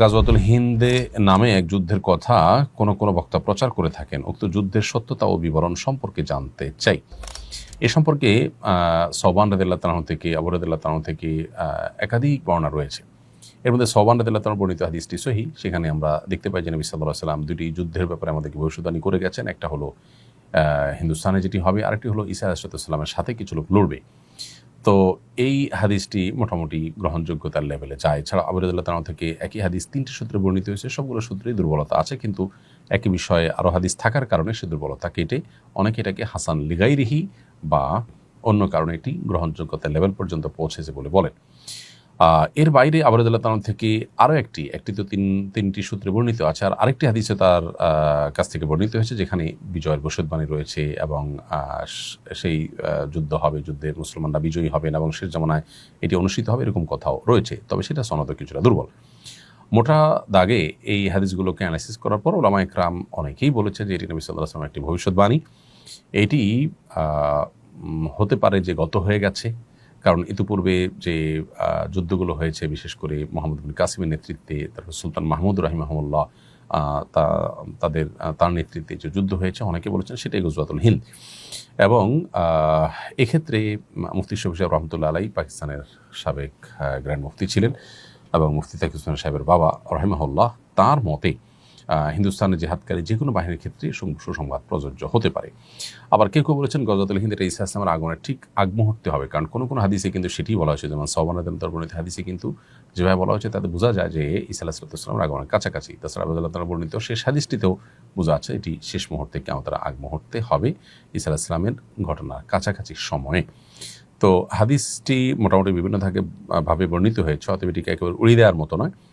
গাজওয়াতুল হিন্দে নামে এক যুদ্ধের কথা কোন কোন বক্তা প্রচার করে থাকেন। উক্ত যুদ্ধের সত্যতা ও বিবরণ সম্পর্কে জানতে চাই। এ সম্পর্কে সবান রাদিল্লাহ তালাহ থেকে, আবু রাদিল্লাহ তালাহ থেকে একাধিক বর্ণনা রয়েছে। এর মধ্যে সবান রাদিল্লাহ তালাহ বর্ণিত হাদিসটি সহি। সেখানে আমরা দেখতে পাই যে নবী সাল্লাহ সাল্লাম দুটি যুদ্ধের ব্যাপারে আমাদেরকে ভবিষ্যৎবাণী করে গেছেন। একটা হলো হিন্দুস্তানে যেটি হবে, আরেকটি হলো ইসা আলাইসাল্লামের সাথে কিছু লোক লড়বে। তো এই হাদিসটি মোটামুটি গ্রহণযোগ্যতার লেভেলে যায়। এছাড়া আবরুদুল্লাহ তালা থেকে একই হাদিস তিনটি সূত্রে বর্ণিত হয়েছে, সবগুলো সূত্রেই দুর্বলতা আছে, কিন্তু একই বিষয়ে আরও হাদিস থাকার কারণে সে দুর্বলতা কেটে অনেকে এটাকে হাসান লিগাইরিহি বা অন্য কারণে এটি গ্রহণযোগ্যতার লেভেল পর্যন্ত পৌঁছেছে বলে বলেন। এর বাইরে আবরুদুল্লাহ তালাম থেকে আরও একটি একটি তো তিন, তিনটি সূত্রে বর্ণিত আছে। আর আরেকটি হাদিসে তার কাছ থেকে বর্ণিত হয়েছে যেখানে বিজয়ের ভবিষ্যৎবাণী রয়েছে এবং সেই যুদ্ধ হবে, যুদ্ধে মুসলমানরা বিজয়ী হবেন এবং শেষ জামানায় এটি অনুষ্ঠিত হবে এরকম কথাও রয়েছে। তবে সেটা সনদ কিছুটা দুর্বল। মোটা দাগে এই হাদিসগুলোকে অ্যানালাইসিস করার পর ওলামা একরাম অনেকেই বলেছে যে এটি নবী সাল্লাহ আসলামের একটি ভবিষ্যৎবাণী। এটি হতে পারে যে গত হয়ে গেছে। কারণ ইতিপূর্বে যে যুদ্ধগুলো হয়েছে, বিশেষ করে মোহাম্মদ বিন কাসিমের নেতৃত্বে, তারপর সুলতান মাহমুদ রাহিমাহমুল্লাহ তা, তাদের তার নেতৃত্বে যে যুদ্ধ হয়েছে, অনেকে বলেছেন সেটাই গুজরাতুল হিন্দ। এবং এক্ষেত্রে মুফতি শফি সাহেব রহমতুল্লাহ আলাই পাকিস্তানের সাবেক গ্র্যান্ড মুফতি ছিলেন এবং মুফতি তাকি সাহেবের বাবা রহিমাহুল্লাহ, তার মতে হিন্দুস্তানের জেহাদকারী যে কোনো বাহিনীর ক্ষেত্রে সুসংবাদ প্রযোজ্য হতে পারে। আবার কেউ কেউ বলেছেন গজাতুল হিন্দ এটা ইসা ইসলামের আগমনের ঠিক আগ মুহূর্তে হবে, কারণ কোনো কোনো হাদিসে কিন্তু সেটি বলা হয়েছে। যেমন সবান আদম তরবর্ণিত হাদিসে কিন্তু যেভাবে বলা হয়েছে, তাতে বোঝা যায় যে ইসা আলাহিসামের আগমনের কাছাকাছি। তাছাড়া আবুদুল্লাহ তালা বর্ণিত শেষ হাদিসটিতেও বোঝা যাচ্ছে এটি শেষ মুহূর্তে কেমন তারা আগ মুহূর্তে হবে ইসা আলাহিসামের ঘটনার কাছাকাছি সময়ে। তো হাদিসটি মোটামুটি বিভিন্ন ভাবে বর্ণিত হয়েছে, অতএব এটিকে একেবারে উড়িয়ে দেওয়ার মতো নয়।